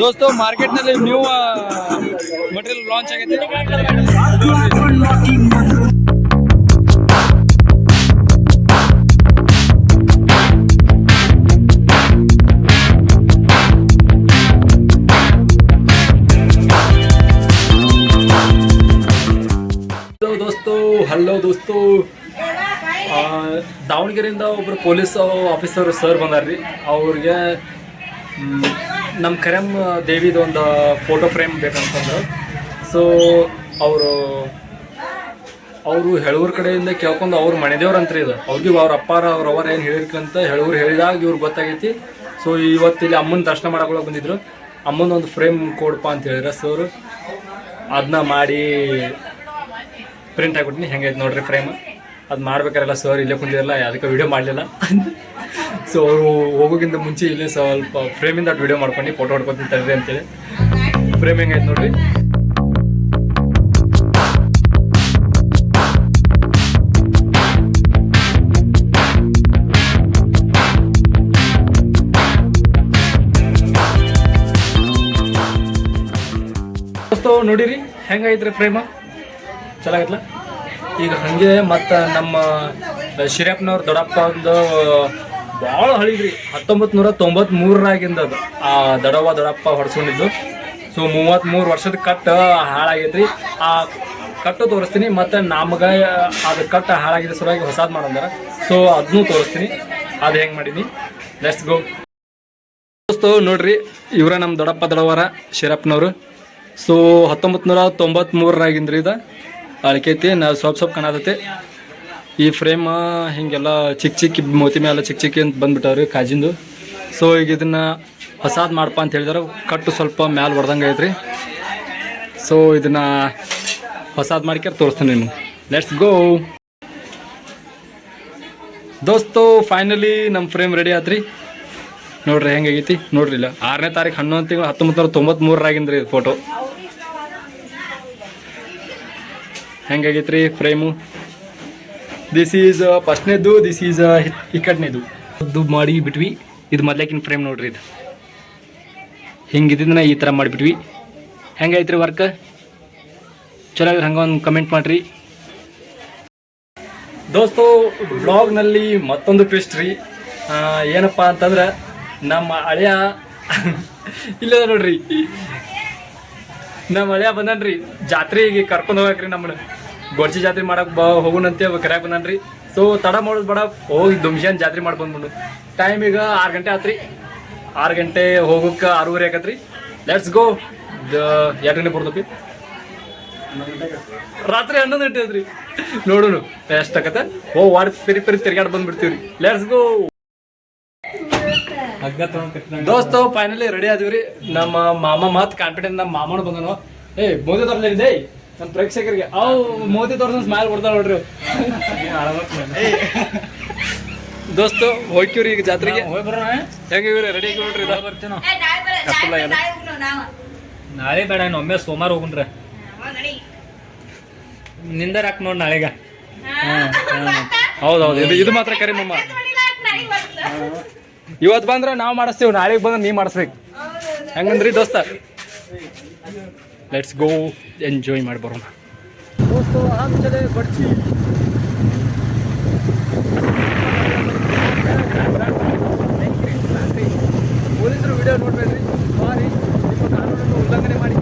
ದೋಸ್ತು ಮಾರ್ಕೆಟ್ನಲ್ಲಿ new material launch ಆಗೈತೆ. Hello ದೋಸ್ತು ದಾವಣಗೆರೆಯಿಂದ ಒಬ್ಬರು ಪೊಲೀಸ್ ಆಫೀಸರ್ ಸರ್ ಬಂದಾರ್ರಿ. ಅವ್ರಿಗೆ ನಮ್ಮ ಕರೆಮ್ ದೇವಿದು ಒಂದು ಫೋಟೋ ಫ್ರೇಮ್ ಬೇಕಂತಂದ್ರು. ಸೊ ಅವರು ಅವರು ಹೆಳೂರ್ ಕಡೆಯಿಂದ ಕೇಳ್ಕೊಂಡು ಅವ್ರ ಮನೆದೇವ್ರ ಅಂತ ಇದು. ಅವ್ರಿಗೆ ಅವ್ರ ಅಪ್ಪಾರ, ಅವ್ರ ಅವರ ಏನು ಹೇಳಿರ್ಕಂತ ಹೆಳೂರು ಹೇಳಿದಾಗ ಇವ್ರಿಗೆ ಗೊತ್ತಾಗೈತಿ. ಸೊ ಇವತ್ತು ಇಲ್ಲಿ ಅಮ್ಮನ ದರ್ಶನ ಮಾಡಕ್ಕೆ ಬಂದಿದ್ರು. ಅಮ್ಮನ ಒಂದು ಫ್ರೇಮ್ ಕೊಡಪ್ಪ ಅಂತ ಹೇಳಿದ್ರೆ. ಸರ್ ಅದನ್ನ ಮಾಡಿ ಪ್ರಿಂಟ್ ಆಗಿಬಿಟ್ಟಿನಿ ಹೆಂಗೈತೆ ನೋಡ್ರಿ ಫ್ರೇಮ್ ಅದು ಮಾಡ್ಬೇಕಾರೆಲ್ಲ ಸರ್ ಇಲ್ಲೇ ಕುಂತಿರಲ್ಲ ಅದಕ್ಕೆ ವಿಡಿಯೋ ಮಾಡಲಿಲ್ಲ. ಸೊ ಅವರು ಹೋಗೋಕ್ಕಿಂತ ಮುಂಚೆ ಇಲ್ಲೇ ಸ್ವಲ್ಪ ಫ್ರೇಮಿಂದ ಇಂದ ವಿಡಿಯೋ ಮಾಡ್ಕೊಂಡು ಫೋಟೋ ಹೊಡ್ಕೊತೀನಿ ತರ್ರಿ ಅಂತೇಳಿ. ಫ್ರೇಮ್ ಹೆಂಗೈತೆ ನೋಡ್ರಿ? ನೋಡಿರಿ ನೋಡಿರಿ? ಹೆಂಗೈತ್ರಿ ಫ್ರೇಮ ಚೆನ್ನಾಗೈತ್ಲ ಈಗ ಹಾಗೆ ಮತ್ತು ನಮ್ಮ ಶಿರಪ್ಪನವ್ರ ದೊಡ್ಡಪ್ಪ ಒಂದು ಭಾಳ ಹಳಿಗ್ರಿ ಹತ್ತೊಂಬತ್ತು ನೂರ ತೊಂಬತ್ಮೂರರಾಗಿಂದ ಅದು. ಆ ದಡವ ದೊಡ್ಡಪ್ಪ ಹೊಡ್ಸ್ಕೊಂಡಿದ್ದು. ಸೊ ಮೂವತ್ತ್ಮೂರು ವರ್ಷದ ಕಟ್ ಹಾಳಾಗೈತ್ರಿ. ಆ ಕಟ್ಟು ತೋರಿಸ್ತೀನಿ ಮತ್ತು ನಮ್ಗೆ, ಅದು ಕಟ್ ಹಾಳಾಗಿದ್ದ ಸಲುವಾಗಿ ಹೊಸದು ಮಾಡಂದಾರ. ಸೊ ಅದನ್ನೂ ತೋರಿಸ್ತೀನಿ. ಅದು ಹೆಂಗೆ ಮಾಡೀನಿ ಲೆಟ್ಸ್ ಗೋ ದೋಸ್ತು, ನೋಡ್ರಿ, ಇವರ ನಮ್ಮ ದೊಡ್ಡಪ್ಪ ದೊಡವರ ಶಿರಪ್ಪನವರು. ಸೊ ಹತ್ತೊಂಬತ್ತು ನೂರ ತೊಂಬತ್ಮೂರರಾಗಿಂದ್ರಿ ಇದು. ಅಳಕೈತಿ ನಾವು ಸ್ವಲ್ಪ ಸ್ವಲ್ಪ ಕಾಣತೈತಿ. ಈ ಫ್ರೇಮ್ ಹಿಂಗೆಲ್ಲ ಚಿಕ್ಕ ಚಿಕ್ಕ ಮೋತಿ ಮೇಲೆ ಚಿಕ್ಕ ಚಿಕ್ಕ ಅಂತ ಬಂದ್ಬಿಟ್ಟವ್ರಿ ಕಾಜಿಂದು. ಸೊ ಈಗ ಇದನ್ನು ಹೊಸಾದ್ ಮಾಡಪ್ಪ ಅಂತ ಹೇಳಿದಾರೆ, ಕಟ್ಟು ಸ್ವಲ್ಪ ಮ್ಯಾಲೆ ಹೊಡ್ದಂಗೆ ಐತ್ರಿ. ಸೊ ಇದನ್ನ ಹೊಸಾದ್ ಮಾಡ್ಕ್ಯಾರ ತೋರಿಸ್ತೀನಿ ನಿಮ್ಗೆ. ಲೆಟ್ಸ್ ಗೋ ದೋಸ್ತು ಫೈನಲಿ ನಮ್ಮ ಫ್ರೇಮ್ ರೆಡಿ ಆತ್ರಿ. ನೋಡ್ರಿ ಹೆಂಗಾಗೈತಿ ನೋಡ್ರಿ ಇಲ್ಲ, ಆರನೇ ತಾರೀಕು ಹನ್ನೊಂದು ತಿಂಗಳು ಹತ್ತೊಂಬತ್ತು ನೂರ ಈ ಫೋಟೋ ಹೆಂಗಾಗೈತ್ರಿ ಫ್ರೇಮು? ದಿಸ್ ಈಸ್ ಫಸ್ಟ್ನೇದು ದಿಸ್ ಈಸ್ ಇಕ್ಕಟ್ನೇದು ಅದು ಮಾಡಿ ಬಿಟ್ವಿ. ಇದು ಮೊದ್ಲೇಕಿನ ಫ್ರೇಮ್ ನೋಡ್ರಿ ಇದು. ಹಿಂಗಿದ್ದನ್ನ ಈ ಥರ ಮಾಡಿಬಿಟ್ವಿ. ಹೆಂಗೈತ್ರಿ ವರ್ಕ್? ಚಲೋ ಹಂಗೆ ಒಂದು ಕಮೆಂಟ್ ಮಾಡಿರಿ. ದೋಸ್ತು, ಬ್ಲಾಗ್ನಲ್ಲಿ ಮತ್ತೊಂದು ಟ್ವಿಸ್ಟ್ ರೀ. ಏನಪ್ಪ ಅಂತಂದ್ರೆ, ನಮ್ಮ ಹಳೆಯ ಇಲ್ಲ ನೋಡ್ರಿ. ನಮ್ಮ ಮಳೆ ಬಂದನ್ರಿ. ಜಾತ್ರೆಗೆ ಕರ್ಕೊಂಡು ಹೋಗಕ್ರಿ ನಮ್ಮನ್ನ ಗೊರ್ಜಿ ಜಾತ್ರೆ ಮಾಡಕ್ ಬಾ ಹೋಗುಣಂತೆ ಕರ್ಯಾಕ ಬಂದನ್ರಿ. ಸೊ ತಡ ಮಾಡೋದು ಬೇಡ. ಹೋಗಿ ದುಮ್ಶಾನ್ ಜಾತ್ರೆ ಮಾಡಿ ಬಂದ್ಬಿಡು ಟೈಮ್ ಈಗ ಆರು ಗಂಟೆ ಆತ್ರಿ. ಆರು ಗಂಟೆ ಹೋಗೋಕೆ ಆರೂವರೆ ಆಗತ್ರಿ ಲೆಟ್ಸ್ ಗೋ ಎರಡು ಗಂಟೆ ಬರ್ತೈತಿ. ರಾತ್ರಿ ಹನ್ನೊಂದು ಗಂಟೆ ಐತ್ರಿ ನೋಡುನು. ಎಷ್ಟಾಗತ್ತೆ ಓ, ವಾರ ಪೆರಿ ಪೆರಿ ತಿರ್ಗಾಡ್ ಬಂದ್ಬಿಡ್ತೀವ್ರಿ. ಲೆಟ್ಸ್ ಗೋ ದೋಸ್ತು ಫೈನಲಿ ರೆಡಿ ಆದಿವ್ರಿ ನಮ್ಮ ಮಾಮ ಮಾತ್ ಕಾನ್ಫಿಡೆಂಟ್ ನಮ್ಮ ಮಾಮನ ಬಂದನು. ಏ ಮೋದಿ ತೋರ್ಲಿದೆ ನಮ್ಮ ಪ್ರೇಕ್ಷಕರಿಗೆ. ಅವು ಮೋದಿ ತೋರ್ಸ ಸ್ಮೈಲ್ ಕೊಡ್ತಾರ ನೋಡ್ರಿ. ದೋಸ್ತು ಹೋಗ್ತೀವ್ರಿ ಈಗ ಜಾತ್ರೆಗೆ? ಹೆಂಗಿವ್ರಿ ರೆಡಿ ಆಗಿ ನೋಡ್ರಿ. ನಾಳೆ ಬೇಡ ಒಮ್ಮೆ ಸೋಮವಾರ ಹೋಗ್ರ ನಿಂದರ್ ಹಾಕ್ ನೋಡ್. ನಾಳೆಗ. ಹೌದೌದು ಇದು ಇದು ಮಾತ್ರ ಕರಿ ಮಮ್ಮ ಇವತ್ತು ಬಂದ್ರೆ ನಾವು ಮಾಡಿಸ್ತೀವಿ, ನಾಳೆಗೆ ಬಂದ್ರೆ ನೀವು ಮಾಡಿಸ್ಬೇಕು. ಹೆಂಗಂದ್ರಿ ದೋಸ್ತ? ಲೆಟ್ಸ್ ಗೋ ಎಂಜಾಯ್ ಮಾಡಿ ಬರೋಣ. ಪೊಲೀಸರು ವಿಡಿಯೋ ನೋಡ್ಬೇಡ್ರಿ. ಸಾರಿ ನಿಮ್ಮ ಕಾನೂನನ್ನು ಉಲ್ಲಂಘನೆ ಮಾಡಿ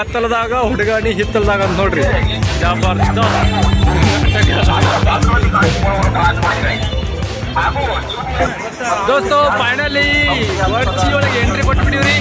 ಕತ್ತಲದಾಗ ಹುಡುಗಾಣಿ ಹಿತ್ತಲದಾಗ ಅಂತ ನೋಡ್ರಿ. ಜಬರ್ದಸ್ತ್ ದೋಸ್ತು ಫೈನಲಿ ಒಳಗೆ ಎಂಟ್ರಿ ಕೊಟ್ಬಿಟ್ಟಿವ್ರಿ.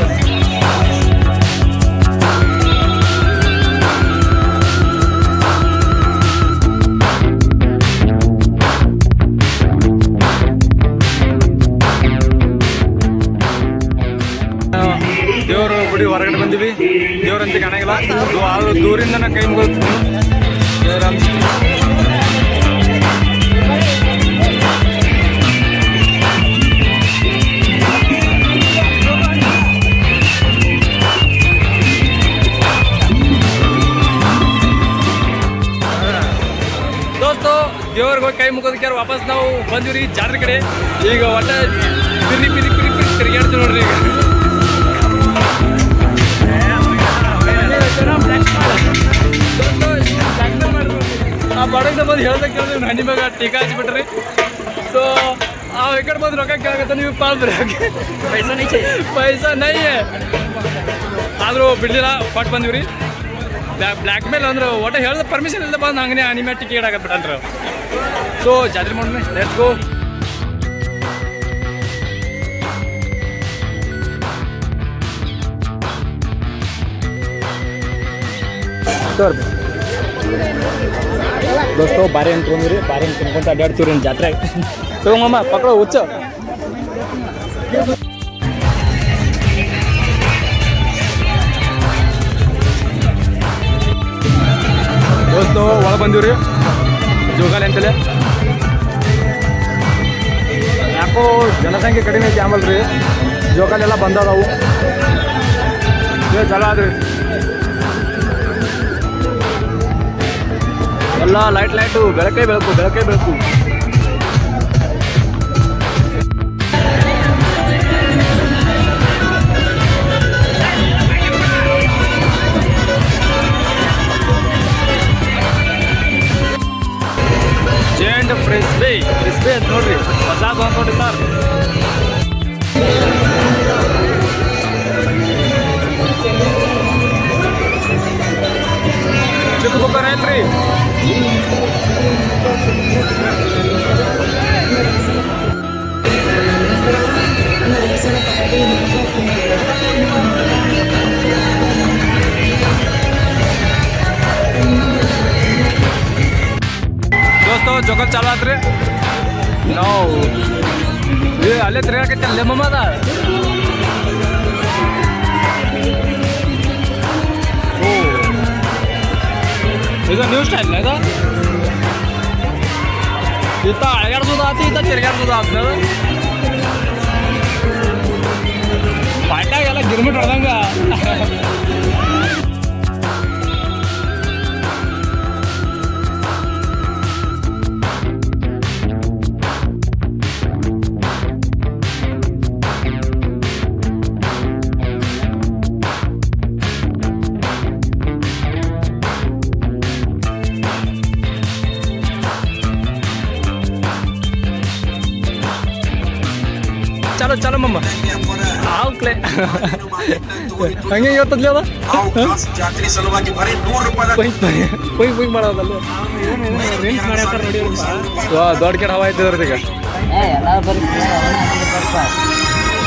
ದೂರಿಂದನೇ ಕೈ ಮುಗಿಸ್ಕೊಂಡು ಜಯರಾಮ್ ದೇವ್ರಿಗೆ ಹೋಗಿ ಕೈ ಮುಗೋದಕ್ಕೆ ವಾಪಸ್ ನಾವು ಬಂದಿವ್ರಿ ಜಾತ್ರೆ ಕಡೆ. ಈಗ ಒಟ್ಟ ಪಿರಿ ಪಿರಿ ಪಿರಿ ಪಿರಿ ತಿರುಗಾಡ್ತೀವಿ ನೋಡ್ರಿ ಈಗ. ಬಡಗ್ನ ಬಂದು ಹೇಳ್ದ ಕೇಳಿದ್ರೆ ಹಣ್ಣಿ ಮ್ಯಾಗ ಟೀಕಾ ಹಚ್ಬಿಟ್ರಿ ಸೊ ಆ ಈ ಕಡೆ ಬಂದು ರೊಕ್ಕ ಕೇಳಕತ್ತ ನೀವು ಪಾಲ್ ಬರೋಕೆ ಪೈಸಾ ನೀಚೆ ಪೈಸಾ ನೈ ಆದರೂ ಬಿಡ್ಲಿಲ್ಲ ಕೊಟ್ಟು ಬಂದಿವ್ರಿ. ಬ್ಲ್ಯಾಕ್ ಮೇಲ್ ಅಂದ್ರೆ ಒಟ್ಟು ಹೇಳ್ದ ಪರ್ಮಿಷನ್ ಇಲ್ಲದೆ ಬಂದು ಹಂಗೆ ಅನಿಮೆ ಟಿಕೆಟ್ ಆಗತ್ಬಿಟ್ಟನ್ರಿ ಸೊ ಜಾತ್ರೆ ಮಾಡೋಣ ಲೆಟ್ಸ್ ಗೋ ದೋಸ್ತು ಬಾರಿ ಅಂತ ತೊಗೊಂಡ್ರಿ ಬಾರಿ ಅಂತ ತಿನ್ಕೊಂತ ಅಡ್ಡಾಡ್ತೀವ್ರಿ ಜಾತ್ರೆ ತಗೊಂಬಮ್ಮ ಪಕ್ಕಡ ಹುಚ್ಚ. ದೋಸ್ತು, ಒಳಗೆ ಬಂದೀವ್ರಿ. ಜೋಗಾಲಿ ಅಂತಲೇ. ಯಾಕೋ ಜನಸಂಖ್ಯೆ ಕಡಿಮೆ ಐತಿ ಆಮೇಲೆ ರೀ ಜೋಗಾಲೆಲ್ಲ ಬಂದದಾವು ಚಲೋ ಆದ್ರಿ. ಎಲ್ಲ ಲೈಟ್ ಲೈಟು ಬೆಳಕೇ ಬೆಳಕು ಬೆಳಕೇ ಬೆಳಕು. ಜೆಂಟ್ ಫ್ರಿಸ್ಬಿ ಫ್ರಿಸ್ಬಿ ಅಂತ ನೋಡ್ರಿ ಹೊಸ ಬಂದ್ಕೊಂಡ್ರಿ ಸರ್ ಜೋಕಲ್ ಚಾಲು ಆತ್ರಿ ನಾವು ಏ ಅಲ್ಲೇ ತಿರ್ಗಾಕೈತಿ ಅಲ್ಲೇ ಮಮ್ಮದ ಓ ಇದು ನ್ಯೂ ಸ್ಟೈಲ್ ಇದು ಇತ್ತ ಅಳಗಾಡ್ಸೋದು ಆತಿ ಇತ್ತ ತಿರ್ಗಾಡ್ಸೋದು ಆತ್ನದ ಪಾಟ್ಯಾಗೆಲ್ಲ ಗಿರ್ಮಿಟ್ ಹೊಡೆದಂಗ ಚಲೋ ಮಮ್ಮ ಆವ್ಕ್ಲೆ ಹಂಗೆ ಇವತ್ತದ್ಲಿ ಅದ? ಜಾತ್ರೆ ಸಲುವಾಗಿ ಬರೀ ನೂರು ರೂಪಾಯಿ ಪೊಯ್ ಪೊಯ್ ಮಾಡೋದಲ್ಲ ದೊಡ್ಡ ಕೆಡ ಹವಾ ಐತಿದ್ರದ್ದು ಈಗ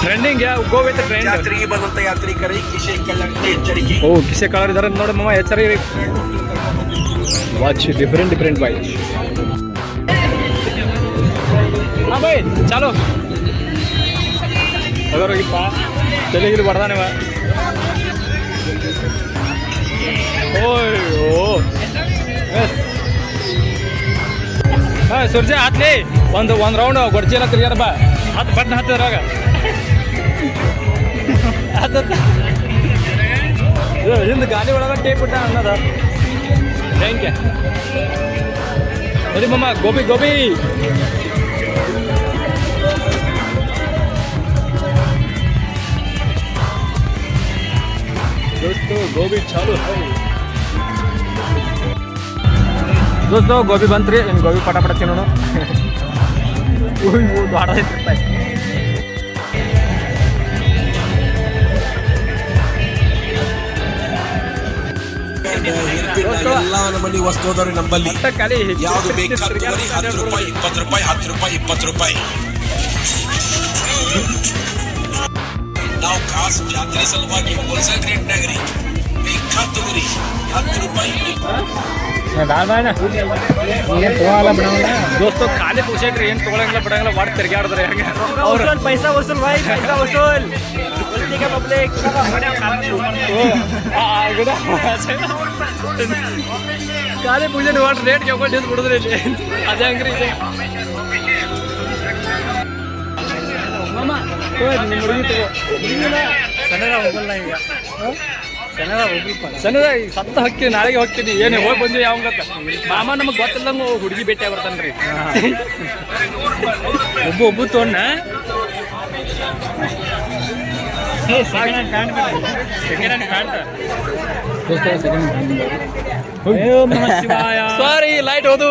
ಟ್ರೆಂಡಿಂಗ್ ಗೋ ವಿತ್ ಟ್ರೆಂಡ್ ಜಾತ್ರೆಗೆ ಬಂದಂತ ಯಾತ್ರಿಕರಿಗೆ ಕಿಶೆ ಕೆಳಗಡೆ ಎಚ್ಚರಿಕೆ ಓ ಇದಾರೆ ನೋಡಿ ಮಮ್ಮ ಎಚ್ಚರ ವಾಚ್ ಡಿಫರೆಂಟ್ ಡಿಫರೆಂಟ್ ಬೈ ಹಾ, ಬೈ. ಚಾಲೋ ಅದರೊಳಗಿಪ್ಪ ತಲೆ ಇಲ್ಲಿ ಬರ್ದಾನೆವ ಓಯ್ ಹಾಂ ಸುರ್ಜೆ ಹತ್ಲಿ ಒಂದು ಒಂದು ರೌಂಡ್ ಗೊಡ್ಚಿಲ್ಲ ತಿರ್ಗಾರ ಬಾ. ಹತ್ತು ಬಟ್ನ ಹತ್ತಿದ್ರಾಗ. ಹತ್ತ ಹಿಂದೆ ಗಾಡಿ ಒಳಗ ಟೇಪ್ ಬಿಟ್ಟ ಅನ್ನದ. ಥ್ಯಾಂಕ್ ಯು ನೋಡಿ ಮಮ್ಮ ಗೋಬಿ ಗೋಬಿ. दोस्तों ಗೋಬಿ ಚಾಲು ಹೈ ದೋಸ್ತು ಗೋಬಿ ಬಂತ್ರಿ ಇನ್ನು ಗೋಬಿ ಪಟ ಪಟ ತಿನ್ನೋಣ ಉಯ್ ದೊಡ್ಡ ರೂಪಾಯಿ ಎಲ್ಲ ನಮ್ಮಲ್ಲಿ ವಸ್ತು ಅದಾವ್ರಿ ನಮ್ಮಲ್ಲಿ ಮಟ್ಟ ಖಾಲಿ ಯಾವ್ದು ಬೇಕಾದ್ರೂ ಬರೀ ಹತ್ತು ರೂಪಾಯಿ ಇಪ್ಪತ್ತು ರೂಪಾಯಿ ಹತ್ತು ರೂಪಾಯಿ ಇಪ್ಪತ್ತು ರೂಪಾಯಿ ನಾವು ಕಾಸ್ ಜಾತ್ರೆ ಸಲುವಾಗಿ ಹೋಲ್ಸೇಲ್ ರೇಟ್ನಾಗ ರೀ ಬೇಕಾದ ಗುರಿ ಹತ್ತು ರೂಪಾಯಿ. ದೋಸ್ತು ಖಾಲಿ ಪುಸೇಟ್ರಿ ಏನ್ ತಗೊಳಂಗಿಲ್ಲ ಬಿಡಂಗಿಲ್ಲ ಮಾಡಿ ತಿರ್ಗಾಡಿದ್ರೆ ಹೆಂಗೆ? ಅವ್ರು ಪೈಸಾ ವಸೂಲ್ ಭಾಯ್ ಪೈಸಾ ವಸೂಲ್ ಪಬ್ಲಿಕ್ ಖಾಲಿ ಪೂಜೆ ಮಾಡಿ ರೇಟ್ ಕೇಳ್ಕೊಂಡು ನಿಂತು ಬಿಡಿದ್ರೆ ಇಲ್ಲಿ. ಅದೇ ಹಂಗ್ರಿ ಮಾಮ ಸಣ್ಣದ ಈಗ ಸತ್ತ ಹಕ್ಕಿ ನಾಳೆಗೆ ಹೋಗ್ತೀನಿ ಏನು ಹೋಗಿ ಬಂದು ಯಾವ ಮಾಮ ನಮಗೆ ಗೊತ್ತಿಲ್ಲದಂಗ ಹುಡುಗಿ ಭೇಟಿ ಬರ್ತಾನ್ರಿ. ಒಬ್ಬ ಒಬ್ಬ ತೊಗೊಂಡ ಸಾರಿ ಲೈಟ್ ಹೋದು.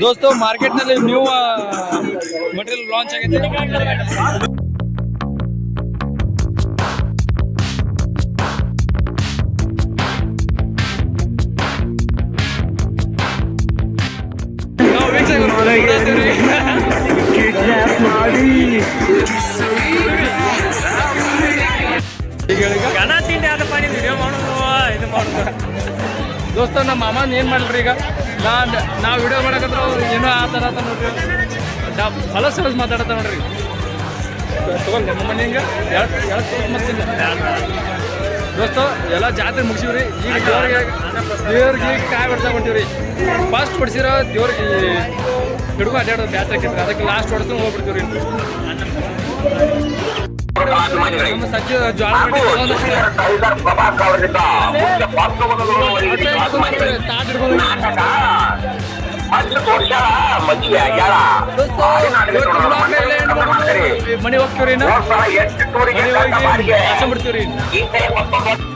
ದೋಸ್ತು ಮಾರ್ಕೆಟ್ನಲ್ಲಿ ನ್ಯೂ ಮಟೀರಿಯಲ್ ಲಾಂಚ್ ಹೇಳೀಗ? ಗಣ ತಿಂಡಿ ಆದಪ್ಪ ನೀವು ವಿಡಿಯೋ ಮಾಡೋದು ಇದು ಮಾಡೋದು. ದೋಸ್ತ ನಮ್ಮ ಮಾಮನ್ ಏನ್ ಮಾಡ್ರಿ ಈಗ ನಾ ನಾವು ವಿಡಿಯೋ ಮಾಡಕತ್ರ ಏನೋ ಆ ಥರ ಅಂತ ನೋಡ್ರಿ. ನಾ ಹೊಲ ಸಲಸ್ ಮಾತಾಡತ್ತ ನೋಡ್ರಿ. ತಗೊಳ್ಳಿ ನಮ್ಮ ಮನೆ ಹಿಂಗೆ ಎರಡು ಎರಡು ದೋಸ್ತ, ಎಲ್ಲ ಜಾತ್ರೆ ಮುಗಿಸಿವ್ರಿ. ಈಗ ದೇವ್ರಿಗೆ ದೇವ್ರಿಗೆ ಈಗ ಕಾಯಿ ಹೊಡ್ತಾ ಹೊಂಟಿವ್ರಿ. ಫಸ್ಟ್ ಹೊಡ್ಸಿರೋ ದೇವ್ರಿಗೆ ಹಿಡ್ಕೊ ಅಡ್ಡಾಡೋದು ಜಾತ್ರೆ ಅದಕ್ಕೆ ಲಾಸ್ಟ್ ಹೊಡ್ಸ್ಕೊಂಡು ಹೋಗ್ಬಿಡ್ತೀವ್ರಿ. ನಮ್ಮ ಮನೆ ಹೋಗ್ತೀವ್ರಿ ಮನೆ ಹೋಗಿ ಆಚೆ ಬಿಡ್ತೀವ್ರಿ